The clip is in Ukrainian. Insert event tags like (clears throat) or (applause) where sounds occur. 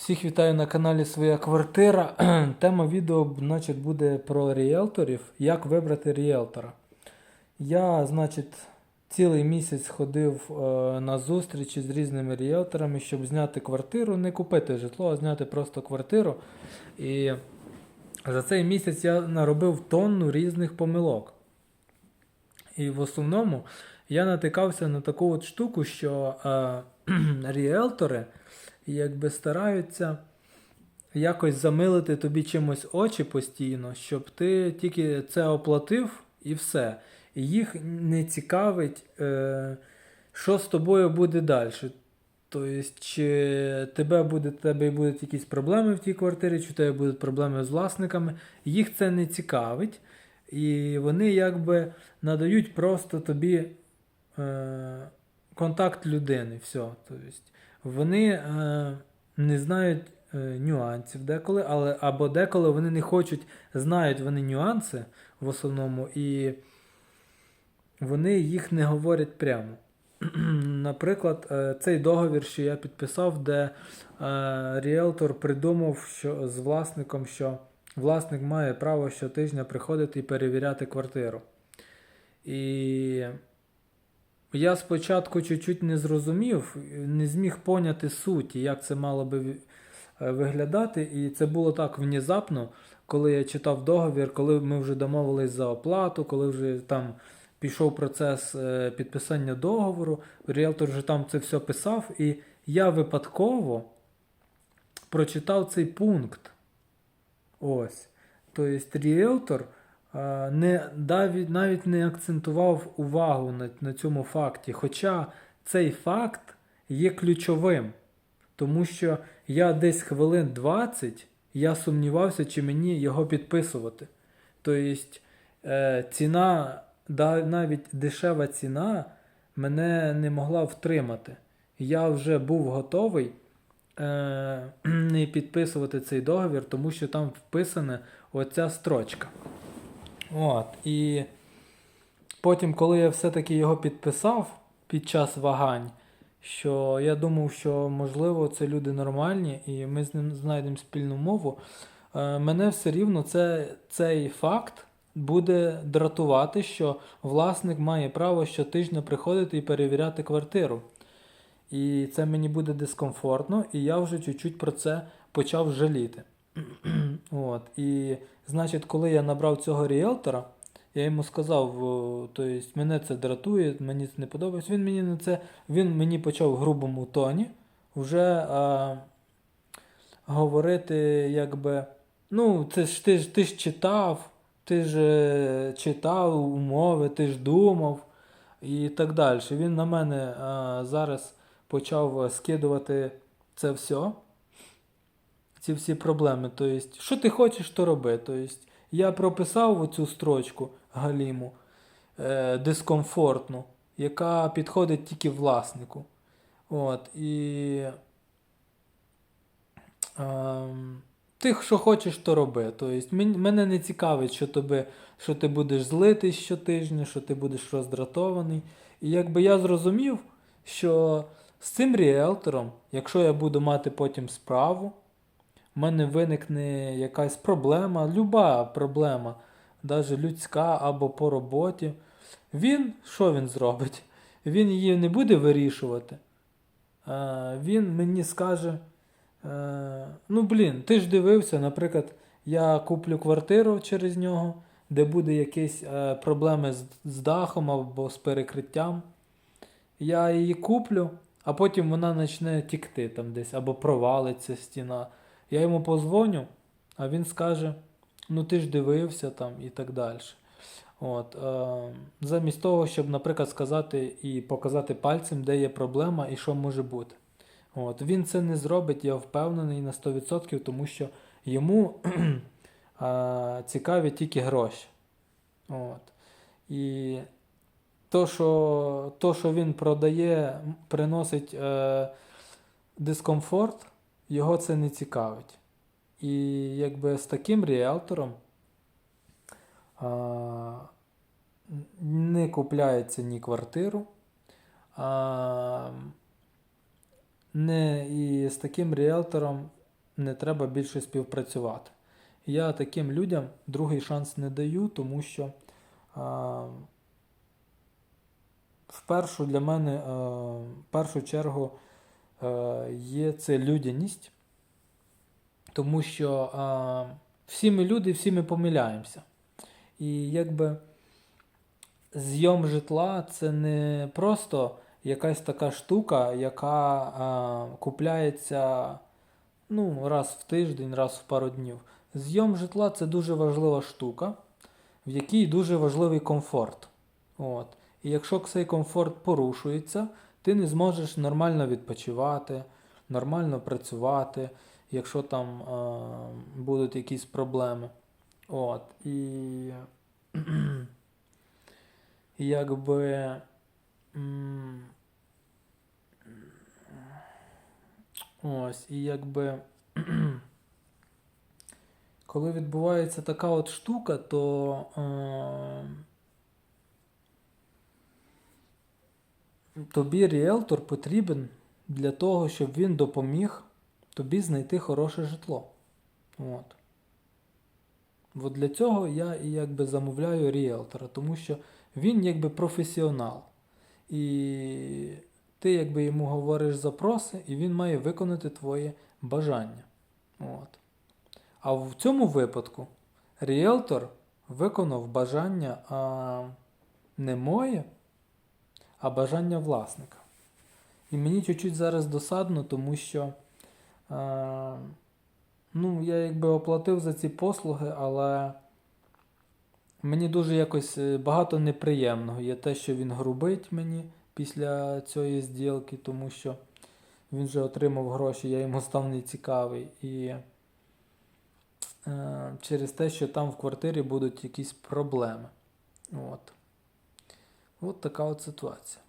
Всіх вітаю на каналі Своя квартира. (clears throat) Тема відео значить, буде про ріелторів, як вибрати ріелтора. Я, значить, цілий місяць ходив е, на зустрічі з різними ріелторами, щоб зняти квартиру, не купити житло, а зняти просто квартиру. І за цей місяць я наробив тонну різних помилок. І в основному я натикався на таку от штуку, що е, (clears throat) ріелтори якби стараються якось замилити тобі чимось очі постійно, щоб ти тільки це оплатив і все. І їх не цікавить, е, що з тобою буде далі. Тобто, чи тебе буде, тебе будуть якісь проблеми в тій квартирі, чи у тебе будуть проблеми з власниками. Їх це не цікавить. І вони якби надають просто тобі е, контакт людини. Все. Тобто, вони е, не знають е, нюансів деколи, але або деколи вони не хочуть, знають вони нюанси в основному, і вони їх не говорять прямо. (clears throat) Наприклад, е, цей договір, що я підписав, де ріелтор придумав що, з власником, що власник має право щотижня приходити і перевіряти квартиру. І я спочатку чуть-чуть не зрозумів, не зміг поняти суті, як це мало би е, виглядати. І це було так внезапно, коли я читав договір, коли ми вже домовились за оплату, коли вже там пішов процес е, підписання договору, ріелтор вже там це все писав, і я випадково прочитав цей пункт. Ось. Тобто ріелтор не, навіть, навіть не акцентував увагу на, на цьому факті. Хоча цей факт є ключовим. Тому що я десь хвилин 20 я сумнівався, чи мені його підписувати. Тобто е, ціна, навіть дешева ціна мене не могла втримати. Я вже був готовий е, (clears throat) не підписувати цей договір, тому що там вписана оця строчка. От, і потім, коли я все-таки його підписав під час вагань, що я думав, що можливо це люди нормальні, і ми з ним знайдемо спільну мову. е, Мене все рівно це, цей факт буде дратувати, що власник має право щотижня приходити і перевіряти квартиру. І це мені буде дискомфортно, і я вже чуть-чуть про це почав жаліти. От. І, значить, коли я набрав цього ріелтора, я йому сказав, о, то есть, мене це дратує, мені це не подобається. Він мені на це, він мені почав в грубому тоні вже а, говорити, якби, ну, це ж ти ж ти ж читав, ти ж е, читав умови, ти ж думав і так далі. Він на мене а, зараз почав скидувати це все, ці всі проблеми. Тобто, що ти хочеш, то роби. Тобто, я прописав оцю строчку Галіму е, дискомфортну, яка підходить тільки власнику. От, і ем, ти що хочеш, то роби. Тобто, мене не цікавить, що, тобі, що ти будеш злитий щотижня, що ти будеш роздратований. І якби я зрозумів, що з цим ріелтором, якщо я буду мати потім справу, в мене виникне якась проблема, люба проблема, навіть людська або по роботі. Він що він зробить? Він її не буде вирішувати. Е, Він мені скаже: е, ну блін, ти ж дивився, наприклад, я куплю квартиру через нього, де буде якісь е, проблеми з, дахом або з перекриттям. Я її куплю, а потім вона почне тікти там десь або провалиться стіна. Я йому позвоню, а він скаже: ну ти ж дивився там і так далі. От, е, замість того, щоб, наприклад, сказати і показати пальцем, де є проблема і що може бути. От, він це не зробить, я впевнений на 100%, тому що йому (clears throat) е, цікаві тільки гроші. От. І то, що, то, що він продає, приносить е, дискомфорт, його це не цікавить. І якби з таким ріелтором а, не купляється ні квартиру, а, не, і з таким ріелтором не треба більше співпрацювати. Я таким людям другий шанс не даю, тому що а, в першу для мене е, в першу чергу є це людяність, тому що е, всі ми люди, всі ми помиляємося. І якби зйом житла це не просто якась така штука, яка е, купляється ну, раз в тиждень, раз в пару днів. Зйом житла це дуже важлива штука, в якій дуже важливий комфорт. От. І якщо цей комфорт порушується, ти не зможеш нормально відпочивати, нормально працювати, якщо там е, будуть якісь проблеми. От. І, (clears throat) якби. Ось, і якби. (clears throat) Коли відбувається така от штука, то е, тобі ріелтор потрібен для того, щоб він допоміг тобі знайти хороше житло. От. От для цього я і якби замовляю ріелтора, тому що він якби професіонал. І ти якби йому говориш запроси, і він має виконати твоє бажання. От. А в цьому випадку ріелтор виконав бажання а, не моє, а бажання власника. І мені чуть-чуть зараз досадно, тому що а, ну, я якби оплатив за ці послуги, але мені дуже якось е, багато неприємного. Є те, що він грубить мені після цієї зділки, тому що він вже отримав гроші, я йому став нецікавий. І е, через те, що там в квартирі будуть якісь проблеми. От. От така от ситуація.